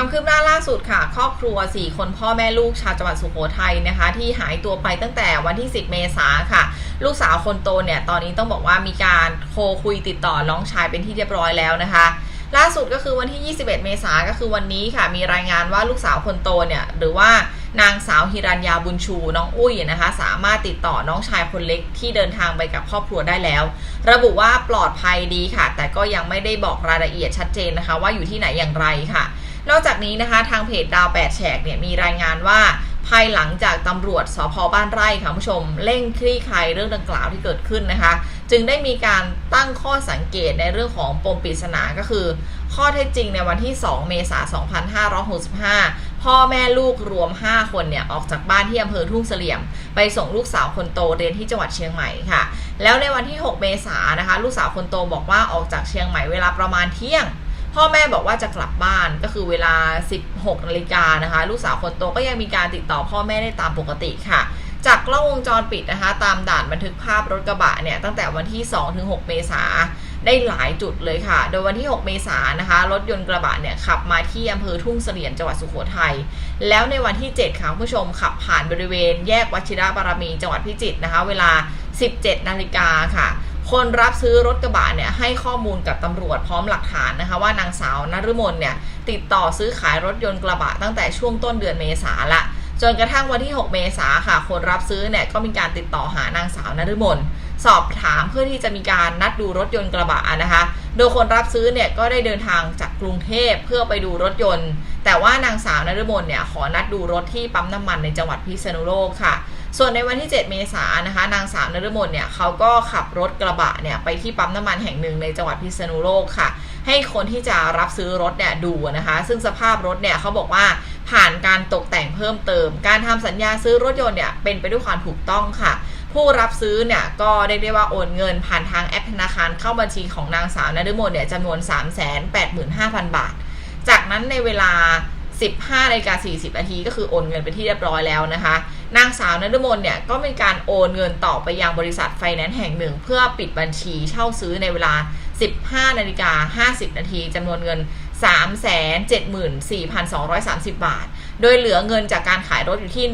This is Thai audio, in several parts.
ความคืบหน้าล่าสุดค่ะ ครอบครัว 4 คนพ่อแม่ลูกชาวจังหวัดสุโขทัยนะคะ ที่หายตัวไปตั้งแต่วันที่ 10 เมษาค่ะ ลูกสาวคนโตเนี่ยตอนนี้ต้องบอกว่ามีการโทรคุยติดต่อน้องชายเป็นที่เรียบร้อยแล้วนะคะล่าสุดก็คือวันที่ 21 เมษาก็คือวันนี้ค่ะ มีรายงานว่าลูกสาวคนโตเนี่ย หรือว่านางสาวฮิรัญญาบุญชู น้องอุ้ยนะคะ สามารถติดต่อน้องชายคนเล็กที่เดินทางไปกับครอบครัวได้แล้ว ระบุว่าปลอดภัยดีค่ะ แต่ก็ยังไม่ได้บอกรายละเอียดชัดเจนนะคะ ว่าอยู่ที่ไหนอย่างไรค่ะ นอกจากนี้นะคะทางเพจดาวแปดแฉกเนี่ยมีรายงานว่าภายหลังจากตำรวจสพบ้านไร่ค่ะผู้ชมเร่งคลี่คลายเรื่องดังกล่าวที่เกิดขึ้นนะคะ จึงได้มีการตั้งข้อสังเกตในเรื่องของปมปริศนาก็คือ ข้อเท็จจริงในวันที่ 2 เมษายน 2565 พ่อแม่ลูกรวม 5 คนเนี่ย ออกจากบ้านที่อำเภอทุ่งเสลี่ยม ไปส่งลูกสาวคนโตเรียนที่จังหวัดเชียงใหม่ค่ะ แล้วในวันที่ 6 เมษายนนะคะ ลูกสาวคนโตบอกว่าออกจากเชียงใหม่เวลาประมาณเที่ยง พ่อแม่บอกว่าจะกลับบ้านก็คือเวลา 16นาฬิกานะคะ ลูกสาวคนโตก็ยังมีการติดต่อพ่อแม่ได้ตามปกติค่ะ จากกล้องวงจรปิดนะคะ ตามด่านบันทึกภาพรถกระบะเนี่ยตั้งแต่วันที่ 2-6 เมษาได้หลายจุดเลยค่ะ โดยวันที่ 6 เมษายนนะคะ รถยนต์กระบะเนี่ยขับมาที่อำเภอทุ่งเสลี่ยมจังหวัดสุโขทัย แล้วในวันที่ 7ค่ะคุณผู้ชมขับผ่านบริเวณแยกวชิระบารมีจังหวัดพิจิตรนะคะ เวลา 17 นาฬิกาค่ะ คนรับซื้อรถกระบะเนี่ยให้ข้อมูลกับตำรวจพร้อมหลักฐานนะคะว่านางสาวนฤมลเนี่ยติดต่อซื้อขายรถยนต์กระบะตั้งแต่ช่วงต้นเดือนเมษาละจนกระทั่งวันที่ 6 เมษาค่ะ คนรับซื้อเนี่ยก็มีการติดต่อหานางสาวนฤมลสอบถามเพื่อที่จะมีการนัดดูรถยนต์กระบะนะคะ โดยคนรับซื้อเนี่ยก็ได้เดินทางจากกรุงเทพเพื่อไปดูรถยนต์ แต่ว่านางสาวนฤมลเนี่ยขอนัดดูรถที่ปั๊มน้ำมันในจังหวัดพิษณุโลกค่ะ ส่วนในวันที่ 7 เมษายนนะคะ นางสาวนฤมลเนี่ยเขาก็ขับรถกระบะเนี่ยไปที่ปั๊มน้ำมันแห่งหนึ่งในจังหวัดพิษณุโลกค่ะ ให้คนที่จะรับซื้อรถเนี่ยดูนะคะ ซึ่งสภาพรถเนี่ยเขาบอกว่าผ่านการตกแต่งเพิ่มเติม การทำสัญญาซื้อรถยนต์เนี่ยเป็นไปด้วยความถูกต้องค่ะ ผู้รับซื้อเนี่ยก็ได้ได้ว่าโอนเงินผ่านทางแอปธนาคารเข้าบัญชีของนางสาวนฤมลเนี่ยจำนวน 385,000 บาท จากนั้นในเวลา 15นาฬิกา40นาทีก็คือโอนเงินไปที่เรียบร้อยแล้วนะคะ นางสาวนฤมลเนี่ยก็มีการโอนเงินต่อไปยังบริษัทไฟแนนซ์แห่งหนึ่ง เพื่อปิดบัญชีเช่าซื้อในเวลา 15นาฬิกา50 นาทีจำนวนเงิน 374,230 บาท โดยเหลือเงินจากการขายรถอยู่ที่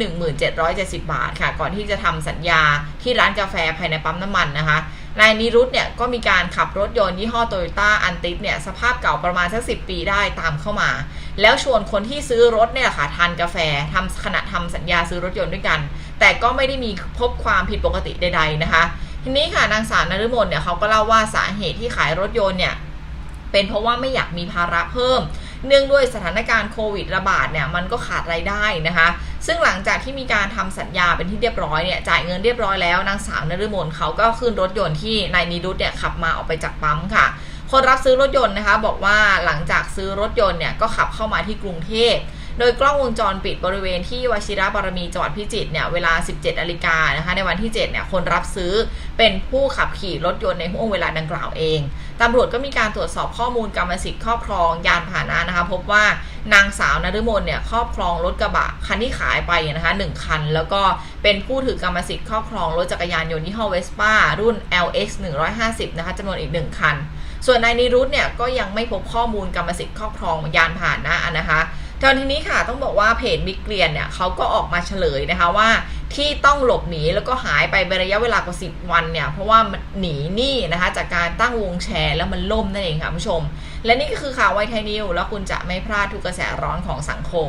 1770 บาทค่ะ ก่อนที่จะทำสัญญาที่ร้านกาแฟภายในปั๊มน้ำมันนะคะ นายนิรุตเนี่ยก็มีการขับรถยนต์ยี่ห้อโตโยต้าอันติสเนี่ยสภาพเก่าประมาณสักสิปีได้ตามเข้ามา แล้วชวนคนที่ซื้อรถเนี่ยค่ะทานกาแฟทำขณะทำสัญญาซื้อรถยนต์ด้วยกัน แต่ก็ไม่ได้มีพบความผิดปกติใด ๆนะคะ ทีนี้ค่ะนางสาวนฤมลเนี่ยเขาก็เล่าว่าสาเหตุที่ขายรถยนต์เนี่ยเป็นเพราะว่าไม่อยากมีภาระเพิ่ม เนื่องด้วยสถานการณ์โควิดระบาดเนี่ยมันก็ขาดรายได้นะคะ ซึ่งหลังจากที่มีการทำสัญญาเป็นที่เรียบร้อยเนี่ยจ่ายเงินเรียบร้อยแล้วนางสาวนฤมลเขาก็ขึ้นรถยนต์ที่นายนิรุตเนี่ยขับมาออกไปจากปั๊มค่ะ คนรับซื้อรถยนต์นะคะ บอกว่าหลังจากซื้อรถยนต์เนี่ยก็ขับเข้ามาที่กรุงเทพ โดยกล้องวงจรปิดบริเวณที่วชิระบารมีจังหวัดพิจิตรเนี่ยเวลา 17นาฬิกานะคะในวันที่ 7 เนี่ย คนรับซื้อเป็นผู้ขับขี่รถยนต์ในห่วงเวลาดังกล่าวเองตำรวจก็มีการตรวจสอบข้อมูลกรรมสิทธิ์ครอบครองยานพาหนะนะคะพบว่านางสาวนฤมลเนี่ยครอบครองรถกระบะคันที่ขายไปนะคะหนึ่งคัน แล้วก็เป็นผู้ถือกรรมสิทธิ์ครอบครองรถจักรยานยนต์ยี่ห้อเวสป้ารุ่น LX 150นะคะจำนวนอีกหนึ่งคัน ส่วนนายนิรุตเนี่ยก็ยังไม่พบข้อมูลกรรมสิทธิ์ครอบครองยานพาหนะนะคะ จนทีนี้ค่ะต้องบอกว่าเพจบิ๊กเกลียนเนี่ยเขาก็ออกมาเฉลยนะคะว่าที่ต้องหลบหนีแล้วก็หายไปเป็นระยะเวลากว่า 10 วันเนี่ย เพราะว่าหนีหนี้นะคะ จากการตั้งวงแชร์แล้วมันล่มนั่นเองค่ะผู้ชม และนี่ก็คือข่าวไวไทยนิวแล้วคุณจะไม่พลาดทุกกระแสร้อนของสังคม